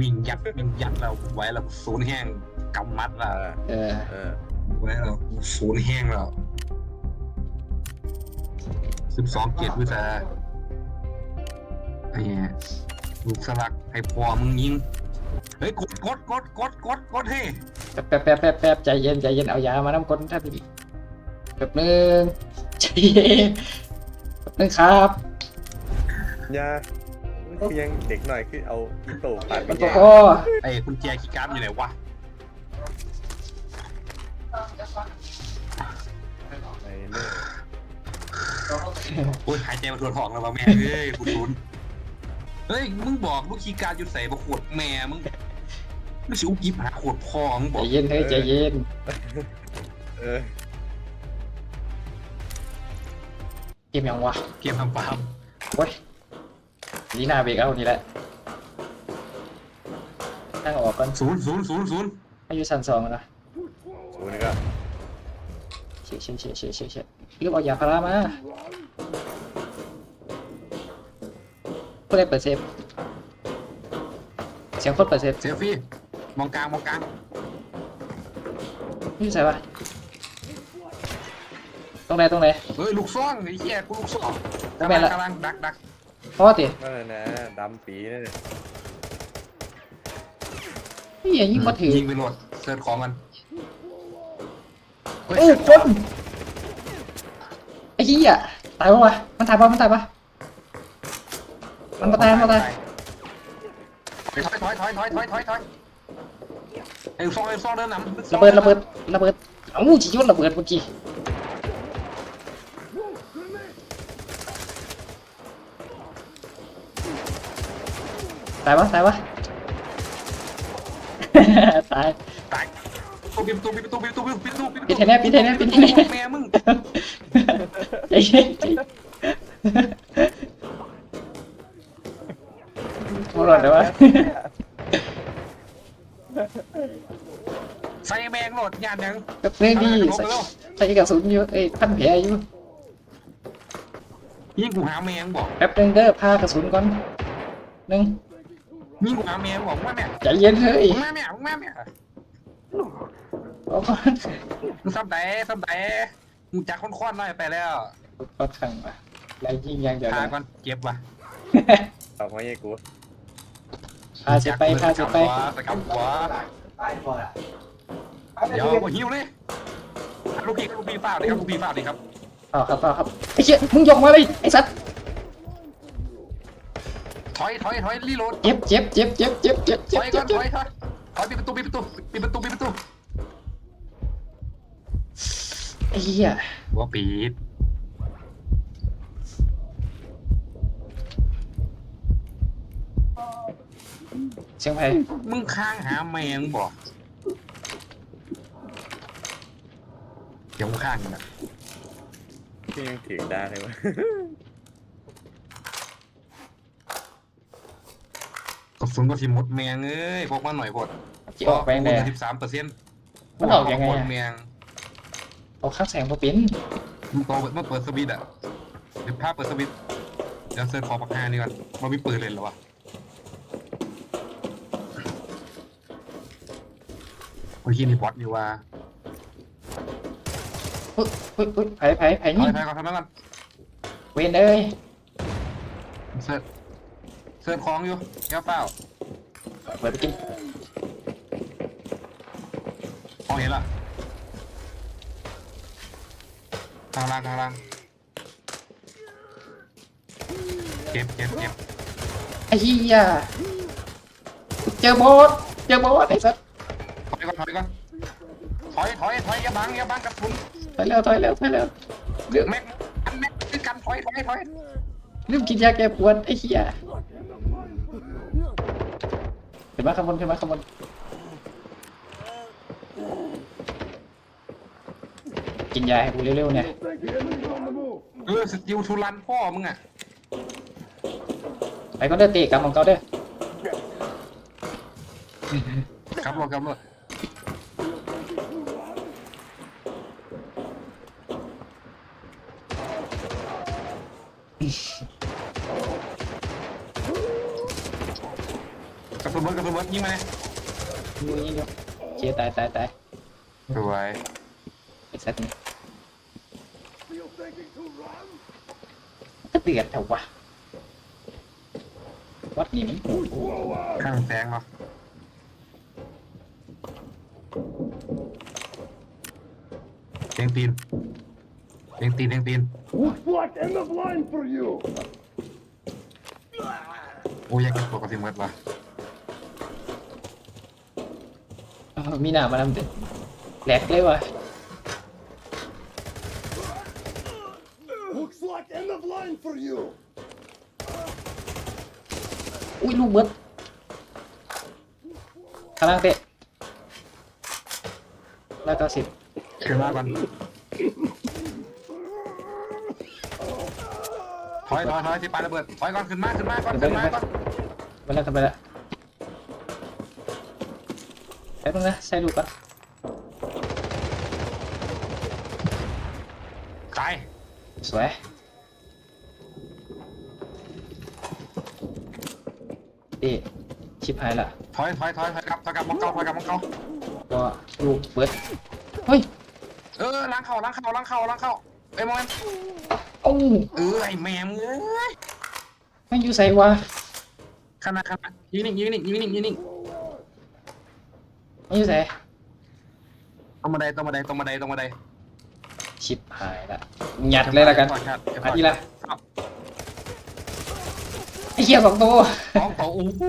วิ่งยัดวิ่งยัดเราไว้เราศูนย์แห้งกำมัดเอเราอเออ เออไว้เราศูนย์แห้งเราสิบสองเกียรติวิชาไอ้เหี้ยลูกสลักให้พอมึงยิง เฮ้ยกดกดกดกดกดกดเฮ้ยแป๊บแป๊บแป๊บแป๊บแป๊บใจเย็นใจเย็นเอายามาน้ำก้นท่านพี่แป๊บนึงใจเย็นแป๊บนึงครับยา คือยังเด็กหน่อยคือเอาอีโต้ปาดไปมันแย่โอ้ไอ้กุญแจคีย์การ์ดอยู่ไหนวะในเรื่องโอ้ยหายใจมาทวนหอกแล้ววะแม่เอ้ยกูศูนย์เฮ้ยมึงบอกลูกคีย์การ์ดอยู่ใส่ประขวดแม่มึงไม่ใช่อุกยิบหาขวดพอมึงบใจอกเย็นเฮ้ยใจเย็นเออเกมยังวะเกมทำฟาร์มโอ้ย ลีนาเบรกเอานี่แหละตั้งออกก่อนศูนย์ศูนย์ศูนย์ศูนย์อายุสันสองนะศูนย์ก็เชี่ยเชี่ยเชี่ยเชี่ยเชี่ยเชี่ยรีบเอายาพารามาเพื่อได้เปิดเซฟเสียงคนเปิดเซฟเซลฟี่มองกลางมองกลางนี่ใส่ปะตรงไหนตรงไหนเฮ้ยลูกซ่องไอ้เหี้ยกูลูกซ่องทำไมล่ะกำลังดักดัก พอตินั่นนะดำปีนั่นน่ะนี่อย่ายิงมาถือยิงไปโหลดเสิร์ชของมันเฮ้ยโอ้ยคนไอ้เหี้ยตายปะวะมันตายปะมันตายปะมันมาตายมันมาตายถอยถอยถอยถอยถอยถอยถอยไอ้ลูกซ่องไอ้ลูกซ่องเดินนำระเบิดระเบิดระเบิดเอ้าจีโยนระเบิดเมื่อกี้ ตายปะตายปะตายตายปิดประตูปิดประตูปิดประตูปิดประตูปิดประตูปิดให้แน่ปิดให้แน่ปิดให้แน่แม่มึงใจเย็นใจเย็นหัวเร้อนเลยวะใส่แมงโหลดยานยังกับเรื่องดีลงใส่ไปแล้วใส่กระสุนอยู่เอ้ยพันแผลอยู่ยิงกูหาแมงบอกแป๊บนึงเด้อพากระสุนก่อนหนึ่ง ยิงกูหาแมงบอกว่าแม่ใจเย็นเฮ้ยมึงแม่แม่มึงแม่แม่เอาก่อนมึงซ้ำแต่ซ้ำแต่มึงจากค้อนๆหน่อยไปแล้วก็ขังว่ะไล่ยิงอย่างเดียวพานะก่อนเก็บว่ะเอาไว้ให้กูพาเสร็จไปพาเสร็จไป สกัดขวาเดี๋ยวกูหิวเลยลูกพี่ลูกพี่ฝ้าเลยครับลูกพี่ฝ้าเลยครับเปล่าครับเปล่าครับไอ้เชี่ยมึงยกมาเลยไอ้สัตว์ ถอยถอยถอยรีโหลดเจ็บเจ็บเจ็บเจ็บเจ็บเจ็บถเจ็บอยเจ็ก่อบนเจ็ถบอยถอยถอยปิดประตูปิดประตูปิดประตูปิดประตูไอ้เหี้ยว่าปิดเสียงไผ่มึงค้างหาแมงบอกเดี๋ยวมึงข้างกันนะที่ยังถือได้เลยวะ กระสุนก็สิหมดแมงเอ้ยพกมาหน่อยพดจีออกไปแน่ สิบสามเปอร์เซ็นต์มันออกยังไงอะ แมงเอาข้างแสงมาเป็นมึงโตเมื่อเปิดสวิตช์อะเดี๋ยวภาพเปิดสวิตช์เดี๋ยวเซิร์ชขอปากกานี่ก่อนว่ามีปืนเลยเหรอวะโอ้ยยี่นี่บอทอยู่ว่าเฮ้ยเฮ้ยเฮ้ยไผ่ไผ่ไผ่ถนี่อยถอยก่อนทำนั้นก่อนเวนเอ้ยเซิร์ชเซิร์ชของอยู่แก้วเปล่า เปิดไปกินของเห็นละข้างล่างข้างล่างเก็บเก็บเก็บไอ้เหี้ยเจอบอสเจอบอสไอ้สัตว์ถอยก่อนถอยก่อนถอยถอยถอยอย่าบังอย่าบังกับผมถอยแล้วถอยแล้วถอยแล้วลืมแม็กอันแม็กคือกันถอยถอยถอย ลืมกินยาแก้ปวดไอ้เหี้ย ขึ้นมาข้างบนขึ้นมาข้างบนกินยาให้กูเร็วๆเนี่ยเออสกิลทุลันพ่อมึงอะไปก็เด้อเตะกำของเขาเด้อครับรถครับรถกระ สุนเบิดกระระเบิดยิงมาเลยยิงยิงอยู่เชียตายตายตายสวยไอ้สัตว์นี่ก็เดือดแต่วะวัดนี่มันโอ้โหข้างแสงเนาะเลี้ยงตีนเลี้ยงตีนเลี้ยงตีน What in the blind for you? โอ้ยอยากกินตัวกระสิมเมดว่ะ อ้าว มีหน้ามานำเด็ดแหลกเลยวะ Looks like in the blind for you. อุ้ยลูกเบิดข้างล่างเตะแล้วก็สิบขึ้นมาก่อนถอยถอยถอยที่ปลาระเบิดถอยก่อนขึ้นมาขึ้นมาก่อนขึ้นมาก่อนไปแล้วกันไปแล้วแป๊บนึงนะใส่ลูกก่อนตายสวยเอ๊ะชิบหายละถอยถอยถอยถอยกลับถอยกลับมองเก่าถอยกลับมองเก่าก็ลูกเบิดเฮ้ยเออล้างเข่าล้างเข่าล้างเข่าล้างเข่าไอ้ยมอนโอ้าเออไอ้แมมเอ้ยไม่อยู่ใส่วะขนาดขนาดยืนนิ่งยืนนิ่งยืนนิ่งยืนนิ่ง ไม่อยู่ใส่ตรงบันไดตรงบันไดตรงบันไดตรงบันไดชิบหายละหยัดเลยละกันก่อนครับเดี๋ยวก่อัอนนี้ละครับไอ้เหี้ยสองตัวสองตัวโอ้โห